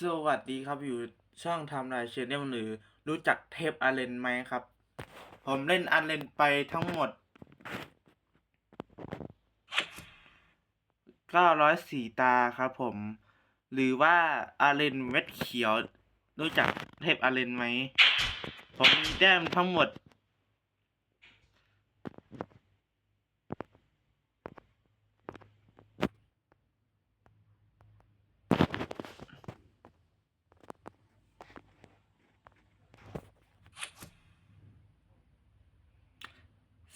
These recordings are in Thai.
สวัสดีครับอยู่ช่องทำลายเชนเนลหรือรู้จักเทพอาเลนไหมครับ ผมเล่นอาเลนไปทั้งหมด 904 ตาครับผม หรือว่าอาเลนเม็ดเขียว รู้จักเทพอาเลนไหม ผมมีแต้มทั้งหมด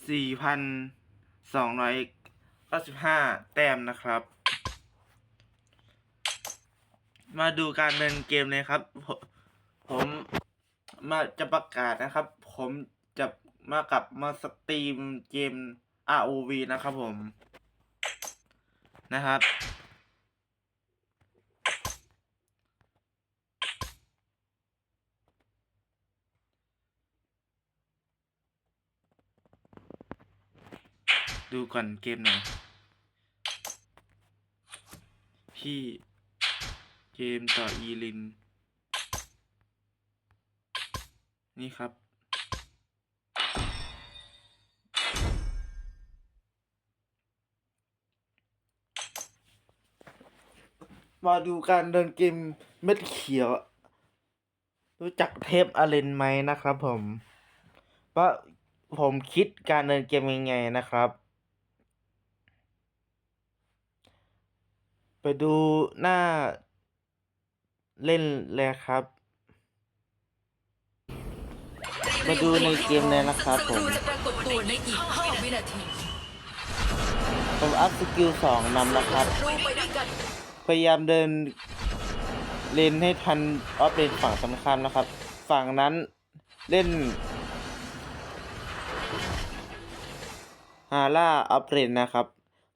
สี่พันสองร้อยเก้าสิบห้าแต้มนะครับ มาดูการเดินเกมเลยครับผมผมมาจะประกาศนะครับ ผมจะมากับมาสตรีมเกม ROV นะครับผมนะครับ ดูก่อนเกมหน่อยพี่เกมต่ออีลิน นี่ครับ มาดูการเดินเกมเม็ดเขียว รู้จักเทพอาเลนไหมนะครับผม ว่าผมคิดการเดินเกมยังไงนะครับ ไป ดูหน้าเล่นเลยครับ มาดูในเกมเลยนะครับผม ปรากฏตัวในอีก5วินาทีผมอัพสกิลสองนำแล้วครับ รูไปด้วยกันพยายามเดินเลนให้ทันออฟเลนฝั่งสำคัญนะครับ ฝั่งนั้นเล่นฮาร่าออฟเลนนะครับ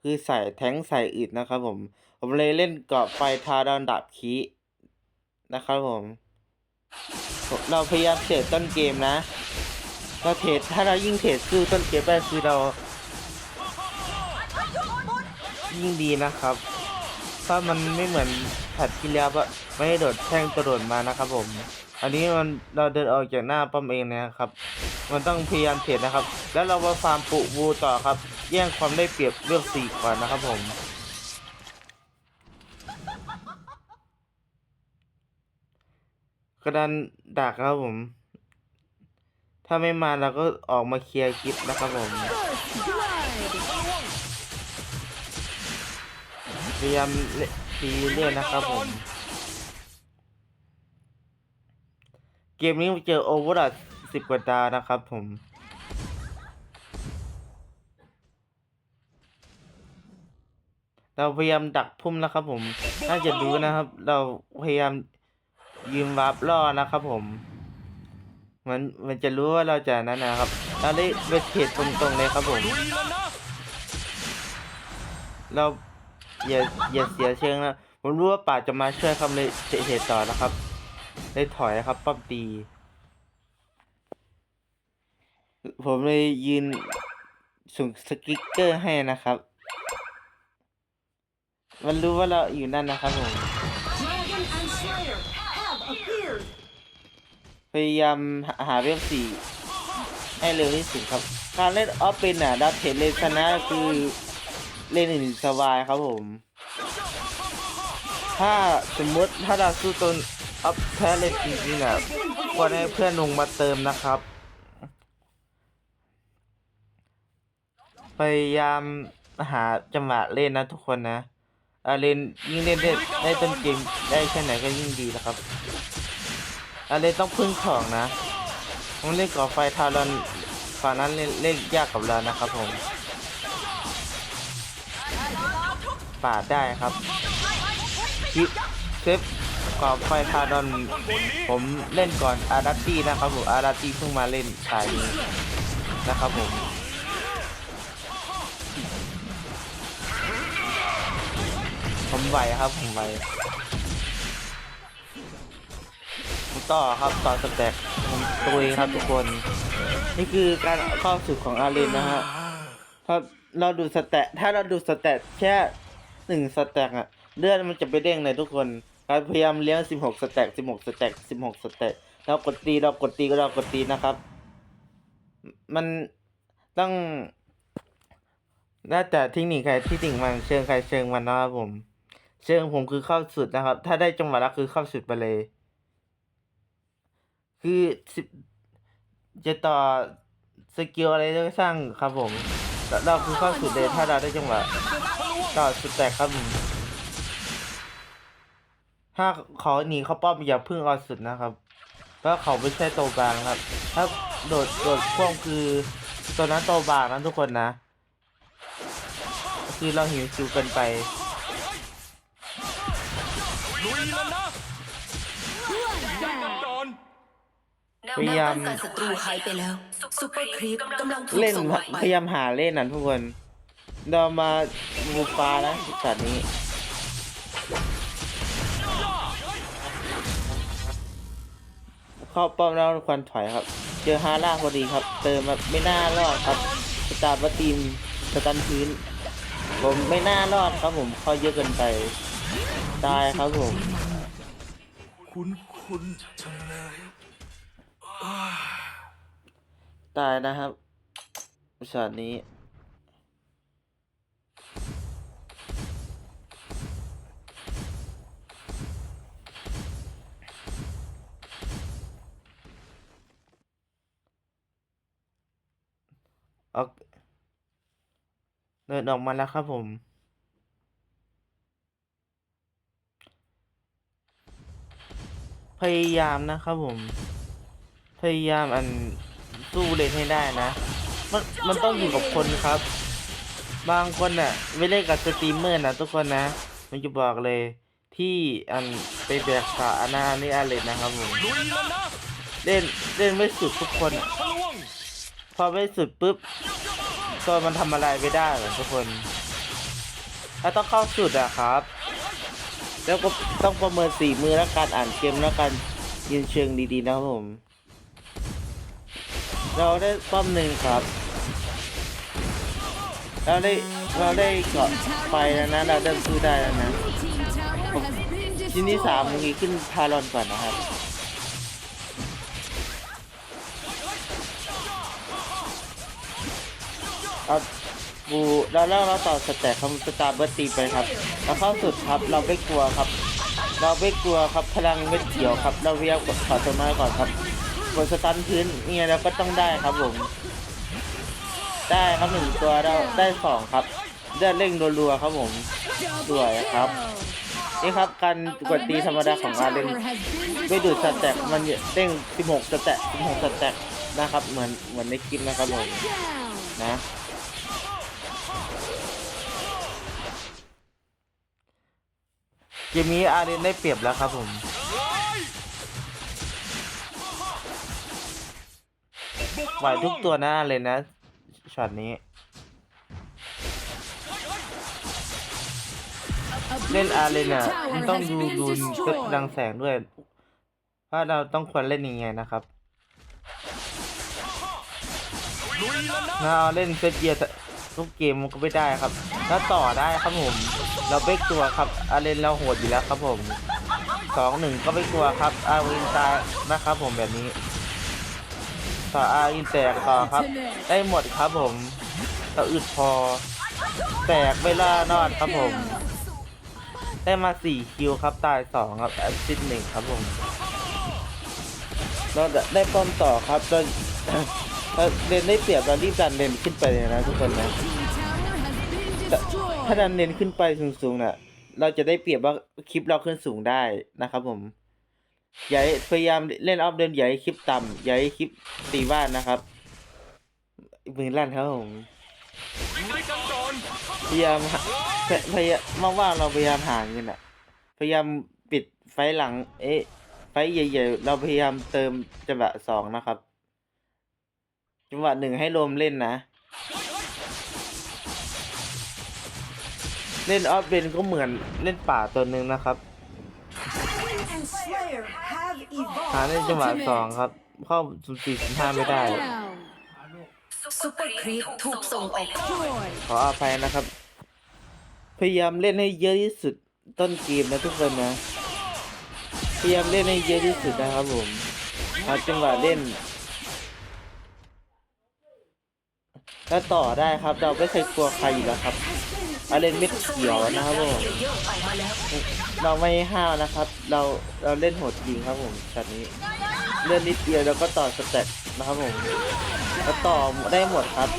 คือใส่แท้งใส่อึดนะครับผม ผมเลยเล่นเกาะไฟทาดอนดับคีนะครับผม เราพยายามเทรดต้นเกมนะ เราเทรดถ้าเรายิ่งเทรดสู้ต้นเกมได้คือเรา ยิ่งดีนะครับ ถ้ามันไม่เหมือนแพทที่แล้วอะไม่ให้โดดแท่งกระโดดมานะครับผม อันนี้มันเราเดินออกจากหน้าป้อมเองนะครับ มันต้องพยายามเทรดนะครับ แล้วเรามาฟาร์มปุบูต่อครับ แย่งความได้เปรียบเลือกสี่ก่อนนะครับผม กระดานดักครับผม ถ้าไม่มาเราก็ออกมาเคลียร์คลิปนะครับผม พยายามเล่นตีเรื่อยนะครับผม เกมนี้เจอโอเวอร์ดสิบกว่าดาวนะครับผมเราพยายามดักพุ่มนะครับผม น่าจะรู้นะครับ เราพยายาม ยืมวาร์ปล่อนะครับผม มันมันจะรู้ว่าเราจะนั้นนะครับเราได้ไปเทรดตรงๆเลยครับผม เราอย่าอย่าเสียเชิงนะผมรู้ว่าป่าจะมาช่วยคำเลยเทรดต่อนะครับ ได้ถอยครับป้อมตี ผมเลยยืนส่งสกิกเกอร์ให้นะครับ มันรู้ว่าเราอยู่นั่นนะครับผม พยายามหาเรื่องสี่ให้เร็วที่สุดครับ การเล่นออฟเป็นอะดับเทนเลนชนะคือเล่นอื่นสบายครับผม ถ้าสมมติถ้าเราสู้ตนออฟแพ้เลนจริงๆอะควรให้เพื่อนลงมาเติมนะครับ พยายามหาจังหวะเล่นนะทุกคนนะอาเล่นยิ่งเล่นได้ได้ต้นเกมได้แค่ไหนก็ยิ่งดีนะครับ อะไรต้องพึ่งของนะผมเล่นก่อไฟทารอนฝั่งนั้นเล่นเล่นยากกับเรานะครับผมปาดได้ครับคิปเซฟก่อไฟทารอนผมเล่นก่อนอาราตี้นะครับผมอาราตี้เพิ่งมาเล่นสายนี้นะครับผมผมไหวครับผมไหว ต่อครับต่อสแต็กตัวเองครับทุกคน นี่คือการเข้าสู่ของอารีนนะฮะถ้าเราดูสแต็กถ้าเราดูสแต็กแค่หนึ่งสแต็กอะเลือดมันจะไปเด้งเลยทุกคนกครับพยายามเลี้ยงสิบหกสแต็กสิบหกสแต็กสิบหกสแต็กเรากดตีเรากดตีก็เรากดตีนะครับ มันต้องน่าแต่เทคนิคใครที่ติ่งมันเชิงใครเชิงมันนะครับผม เชิงผมคือเข้าสุดนะครับ ถ้าได้จังหวะแล้วคือเข้าสุดไปเลย คือสิบจะต่อสกิลอะไรก็สร้างครับผมเราคือเข้าสุดเลยถ้าเราได้จังหวะต่อสุดแตกครับผมถ้าเขาหนีเขาป้อมอย่าเพึ่งเอาสุดนะครับเพราะเขาไม่ใช่โตบางครับ ถ้าโดดโดดพ่วงคือตัวนั้นโตบางนะทุกคนนะ คือเราหิวคิวเกินไป พยายามแนวป้องกันศัตรูหายไปแล้วซูเปอร์ครีปกำลังถูกเล่นส่งออกไปพยายามหาเล่นนะทุกคนเรามาบูฟ้านะสัตว์นี้ เข้าป้อมแล้วควันถอยครับ เจอฮาร่าพอดีครับ เติมแบบไม่น่ารอดครับสตาร์บัตทีมสตันพื้น ผมไม่น่ารอดครับผมเข้าเยอะเกินไปตายครับผม คุณคุณจังเลย ตายนะครับช็อตนี้ ออกเดินออกมาแล้วครับผมพยายามนะครับผม พยายามอันสู้เลนให้ได้นะ มันมันต้องอยู่กับคนครับ บางคนน่ะไม่เล่นกับสตรีมเมอร์นะทุกคนนะ มันจะบอกเลยที่อันไปแบกขาอันนานี่อาเลนนะครับผมลุยแล้วนะเล่นเล่นไม่สุดทุกคนอะทะลวงพอไม่สุดปุ๊บก็มันทำอะไรไม่ได้เหรอทุกคนถ้าต้องเข้าสุดอะครับ แล้วก็ต้องประเมินสี่มือและการอ่านเกมและการยืนเชิงดีๆนะครับผม เราได้ป้อมหนึ่งครับ เราได้เราได้เกาะไฟแล้วนะ เราได้สู้ได้แล้วนะทีนี้สามมีขึ้นพารอนก่อนนะครับเอาบูแล้วแล้วเราต่อสแต็กคำสตาร์เบอร์ตีไปครับเราเข้าสุดครับ เราไม่กลัวครับ เราไม่กลัวครับพลังเม็ดเขียวครับ เราพยายกขอตัวมาก่อนครับ กดสตันพื้นเนี่ยเราก็ต้องได้ครับผม ได้ครับหนึ่งตัวเราได้สองครับ ได้เร่งรัวๆครับผมสวยครับ นี่ครับการกดตีธรรมดาของอาเรนไม่ดูดสแต็กมันเด้ง16 สแต็ก16 สแต็กนะครับ เหมือนเหมือนในคลิปนะครับผมนะเกมนี้อาเรนได้เปรียบแล้วครับผม ไหวทุกตัวหน้าเลยนะช็อตนี้ เล่นอาเรนอะมันต้องดูดูดังแสงด้วยว่าเราต้องควรเล่นยังไงนะครับเราเล่นเซตเกียร์ทุกเกมมันก็ไม่ได้ครับ ถ้าต่อได้ครับผม เราเบกตัวครับอาเรนเราโหดอยู่แล้วครับผมสองหนึ่งก็ไม่กลัวครับอาวินตายนะครับผมแบบนี้ ต่ออาวินแตกต่อครับ ได้หมดครับผมต่ออึดพอ แตกเวลานอดครับผม ได้มาสี่คิวครับตายสองครับแอสซิสหนึ่งครับผมเราได้ป้อมต่อครับเราเราเล่นได้เปรียบเรารีบดันเลนขึ้นไปเลยนะทุกคนนะถ้าดันเลนขึ้นไปสูงๆน่ะ เราจะได้เปรียบว่าคลิปเราขึ้นสูงได้นะครับผม อย่าให้พยายามเล่นออฟเดินอย่าให้คลิปต่ำอย่าให้คลิปตีบ้านนะครับมือลั่นครับผมพยายามพยพยายามว่างๆเราพยายามหาเงินอะพยายามปิดไฟหลัง เอ๊ะไฟใหญ่ๆเราพยายามเติมจังหวะสองนะครับ จังหวะหนึ่งให้รวมเล่นนะ เล่นออฟเบนก็เหมือนเล่นป่าตัวหนึ่งนะครับ and Slayer have หาในจังหวะสองครับ เข้าสุ่มสี่สุ่มห้าไม่ได้ซูเปอร์ครีปถูกส่งออกไปขออภัยนะครับ พยายามเล่นให้เยอะที่สุดต้นเกมนะทุกคนนะ พยายามเล่นให้เยอะที่สุดนะครับผมหาจังหวะเล่น แล้วต่อได้ครับ เราไม่เคยกลัวใครอยู่แล้วครับอาเลนเม็ดเขียวนะครับผมเราไม่ห้าวนะครับ เราเราเล่นโหดจริงครับผมช็อตนี้เลื่อนนิดเดียวแล้วก็ต่อสเต็ปนะครับผมแล้วต่อได้หมดครับ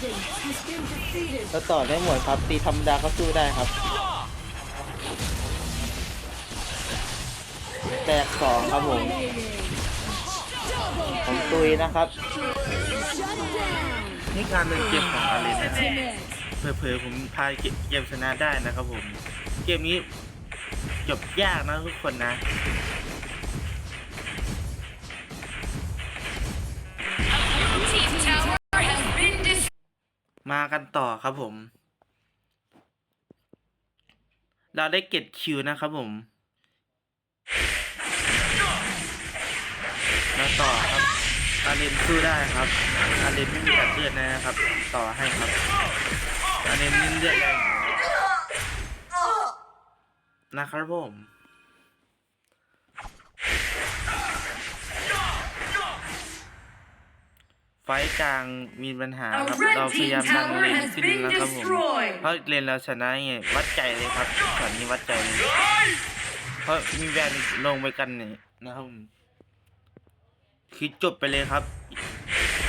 Dragon has been defeated. แล้วต่อได้หมดครับ ตีธรรมดาก็สู้ได้ครับ แตกสองครับผมผมตุยนะครับ นี่การเล่นเกมของอารีนะเผลอๆผมพาเกมชนะได้นะครับผม เกมนี้จบยากนะทุกคนนะ มากันต่อครับผม เราได้เก็ตคิวนะครับผมแล้วต่อครับ อาเลนสู้ได้ครับอาเลนไม่มีตัดเลือดนะครับ ต่อให้ครับอาเลนนิ่เลือดแรงอยู่นะครับผมไฟท์กลางมีปัญหาครับ A red เราพยายาม team ดัน tower เลน has ขึ้น been นะครับผม destroyed เพราะเลนเราชนะไงวัดใจเลยครับช็อตนี้วัดใจเลยเพราะมีแวนลงไปกันเนี่ยนะครับผม คือจบไปเลยครับ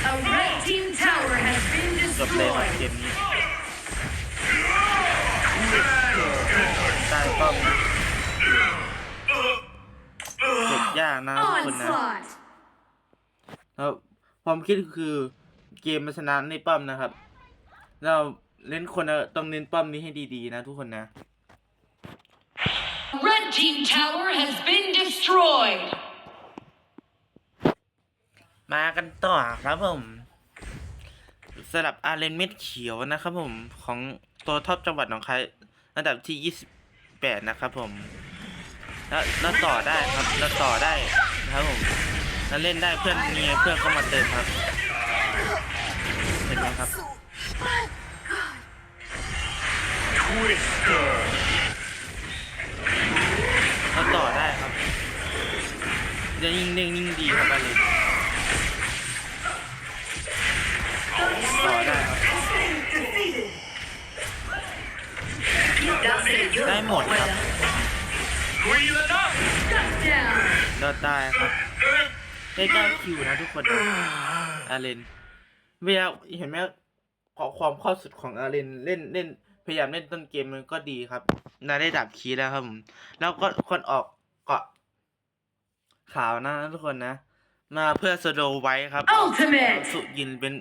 A red team tower has been จบเลยครับ destroyed เกมนี้ตายป้อมนะจบยากนะทุกคนนะ Onslaught แล้วความคิดคือเกมมันชนะในป้อมนะครับ เราเล่นคนอะต้องเน้นป้อมนี้ให้ดีๆนะทุกคนนะ Red team tower has been destroyed มากันต่อครับผมสำหรับอาเรนเม็ดเขียวนะครับผมของตัวท็อปจังหวัดหนองคายอันดับที่ 28 นะครับผมแล้วแล้วต่อได้ครับแล้วต่อได้นะครับผมแล้วเล่นได้เพื่อนมีเพื่อนก็มาเติมครับเห็นไหมครับแล้วต่อได้ครับจะยิ่งเด้งยิ่งดีครับอาเรน ต่อได้ครับได้หมดครับ down เราได้ครับได้เก้าคิวนะทุกคนนะอาเลนเวลาเห็นไหมขอความข้อสุดของอาเลนเล่นเล่นพยายามเล่นต้นเกมมันก็ดีครับนาได้ดับคีย์แล้วครับผมแล้วก็คนออกเกาะขาวนะทุกคนนะ มาเพื่อสโลว์ไว้ครับ Ultimate สุยินเป็น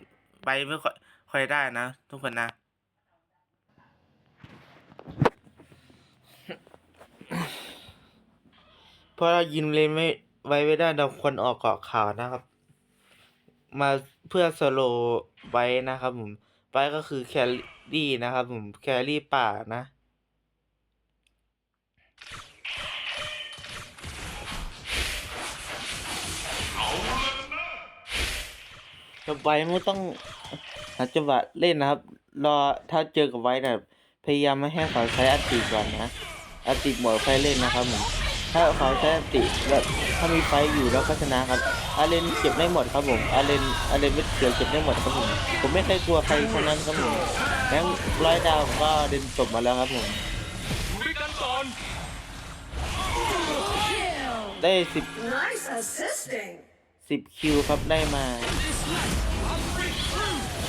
ไปไม่ค่อยค่อยได้นะ ทุกคนนะ เพราะเรายินเลนไม่ไว้ไม่ได้เราควรออกเกาะขาวนะครับ มาเพื่อสโลว์ไว้นะครับผมไปก็คือแครี่นะครับผมแครี่ป่านะกับไว้ไม่ต้อง หาจังหวะเล่นนะครับ รอถ้าเจอกับไว้นะพยายามไม่ให้เขาใช้อัติก่อนนะอัติหมดไฟเล่นนะครับผมถ้าเขาใช้อันติแบบถ้ามีไฟอยู่แล้วก็ชนะครับอาเลนเก็บได้หมดครับผมอาเลนอาเลนไม่เกี่ยวเก็บได้หมดครับผมผมไม่เคยกลัวใครคนนั้นครับผมแม้ร้อยดาวผมก็เดินจบมาแล้วครับผมได้สิบ Nice assisting. สิบคิวครับได้มา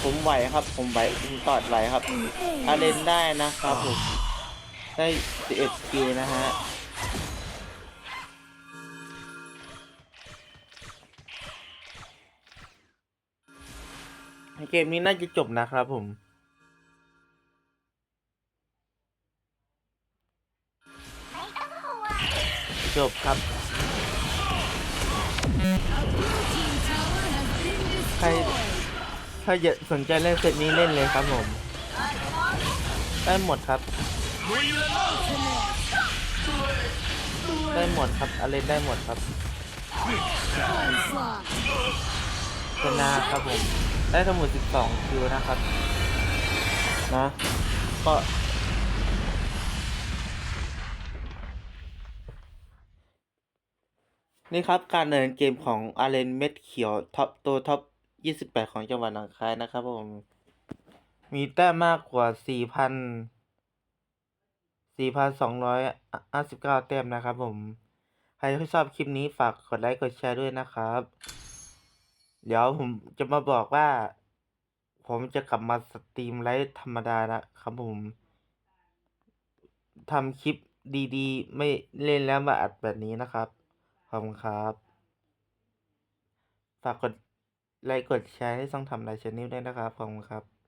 ผมไหวครับ ผมไหวผมตอดไหวครับอาเลนได้นะครับผม ได้สิบเอ็ดคิวนะฮะเกมนี้น่าจะจบนะครับผมจบครับ ใคร ถ้าอยากสนใจเล่นเซตนี้เล่นเลยครับผม ได้หมดครับ ได้หมดครับ อะไรได้หมดครับชนะครับผม ได้ทั้งหมด 12 คิวนะครับ นะ ก็นี่ครับการเดินเกมของอาเรนเม็ดเขียวท็อปตัวท็อป 28 ของจังหวัดหนองคายนะครับผม มีแต้มมากกว่า 4,000 4,259 แต้มนะครับผม ใครที่ชอบคลิปนี้ฝากกดไลค์กดแชร์ด้วยนะครับ เดี๋ยวผมจะมาบอกว่า ผมจะกลับมาสตรีมไลฟ์ธรรมดานะครับผมทำคลิปดีๆ ไม่เล่นแล้วมาอัดแบบนี้นะครับ ขอบคุณครับ ฝากกด ไลค์กดแชร์ให้ช่องทำลายชแนลด้วยนะครับขอบคุณครับ